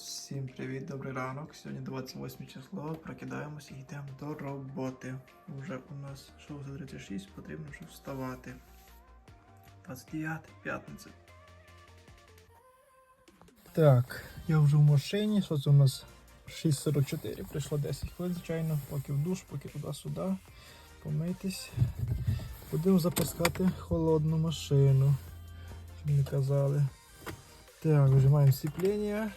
всім привіт, добрий ранок. Сьогодні 28 число. Прокидаємося і йдемо до роботи. Уже у нас 6.36, потрібно вже вставати. 29 п'ятниця. Так, я вже в машині. Що це у нас 6.44, прийшло 10 хвилин, звичайно, поки в душ, поки туди-сюди. Помитись. Будемо запускати холодну машину. Щоб не казали. Так, выжимаем сцепление.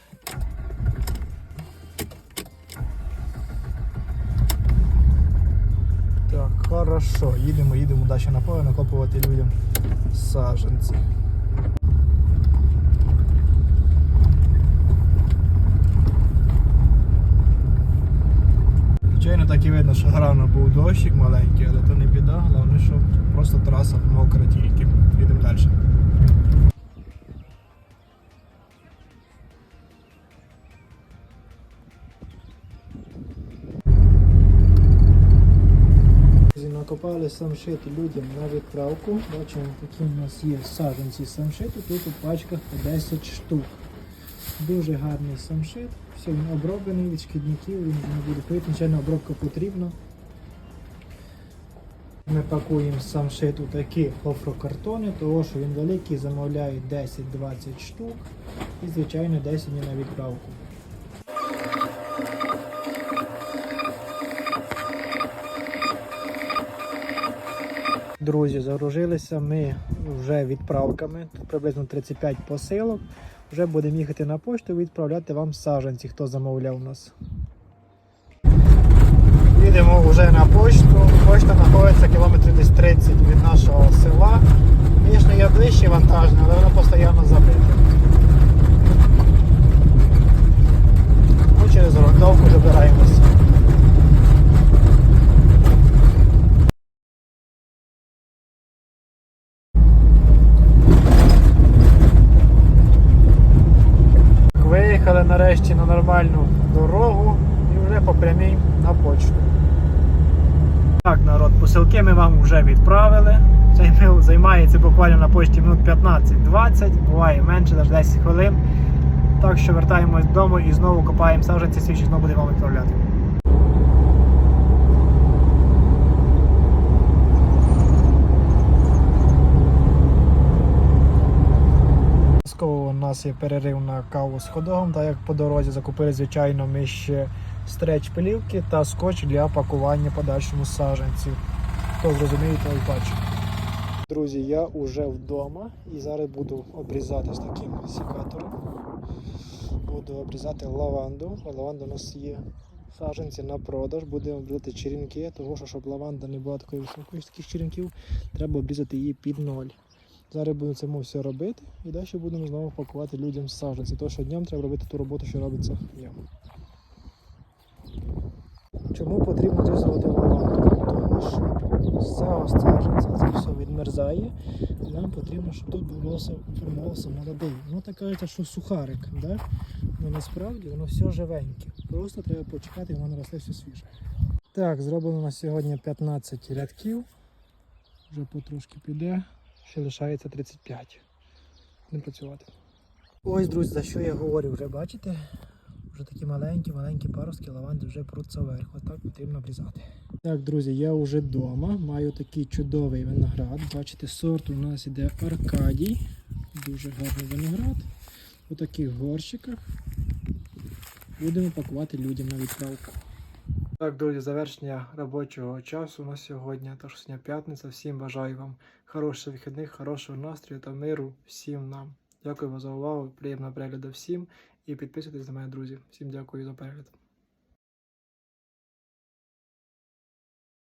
Так, хорошо. Їдемо, їдемо далі на поле накопувати людям саженці. Звичайно, так і видно, що рано був дощик маленький, але то не біда, головне, щоб просто траса мокра тільки. Їдемо далі. Накопали самшити людям на відправку. Бачимо, такі у нас є саджанці самшиту. Тут у пачках по 10 штук. Дуже гарний самшит. Все, він оброблений від шкідників, він не буде пити, звичайно, обробка потрібна. Ми пакуємо самшит у такі гофрокартони, тому що він великий, замовляє 10-20 штук і, звичайно, 10 днів на відправку. Друзі, загружилися ми вже відправками. Тут приблизно 35 посилок. Вже будемо їхати на пошту і відправляти вам саджанці, хто замовляв нас. Їдемо вже на почту. Почта знаходиться кілометрів десь 30 від нашого села. Звісно, є ближче вантажне, Нарешті на нормальну дорогу і вже по прямій на почту. Так, народ, посилки ми вам вже відправили. Цей мил займається буквально на почті минут 15-20, буває менше, навіть 10 хвилин. Так що вертаємось додому і знову копаємо саджанці, свічі знову будемо відправляти. Обов'язково у нас перерив на каву з ходогом, так як по дорозі закупили, звичайно, ми ще стреч пилівки та скотч для пакування подальшому саджанців. Хто зрозуміє, той бачить. Друзі, я вже вдома і зараз буду обрізати з таким секатором. Буду обрізати лаванду. Лаванда у нас є саджанці на продаж. Будемо обрізати черенки, тому що щоб лаванда не була такою високою з таких черенків, треба обрізати її під ноль. Зараз будемо це все робити і далі будемо знову пакувати людям саджанці. Тому що днем треба робити ту роботу, що робиться днем. Чому потрібно різувати лаванду? Тому що з цього саджанця це все відмерзає. Нам потрібно, щоб тут формувався молодий. Ну так кажеться, що сухарик, да? але насправді воно все живеньке. Просто треба почекати, і воно наросло все свіже. Так, зроблено на сьогодні 15 рядків. Вже потрошки піде ще лишається 35. Будемо працювати. Ось, друзі, за що я говорю, вже бачите? Вже такі маленькі, маленькі паростки лаванди вже пруться вверх. Отак потрібно обрізати. Так, друзі, я вже вдома. Маю такий чудовий виноград. Бачите, сорт у нас іде Аркадій. Дуже гарний виноград. У таких горщиках. Будемо пакувати людям на відправку. Так, друзі, завершення робочого часу на сьогодні. Тож сьогодні п'ятниця. Всім бажаю вам хороших вихідних, хорошого настрою та миру всім нам. Дякую вам за увагу, приємного перегляду всім і підписуйтесь на мене, друзі. Всім дякую за перегляд.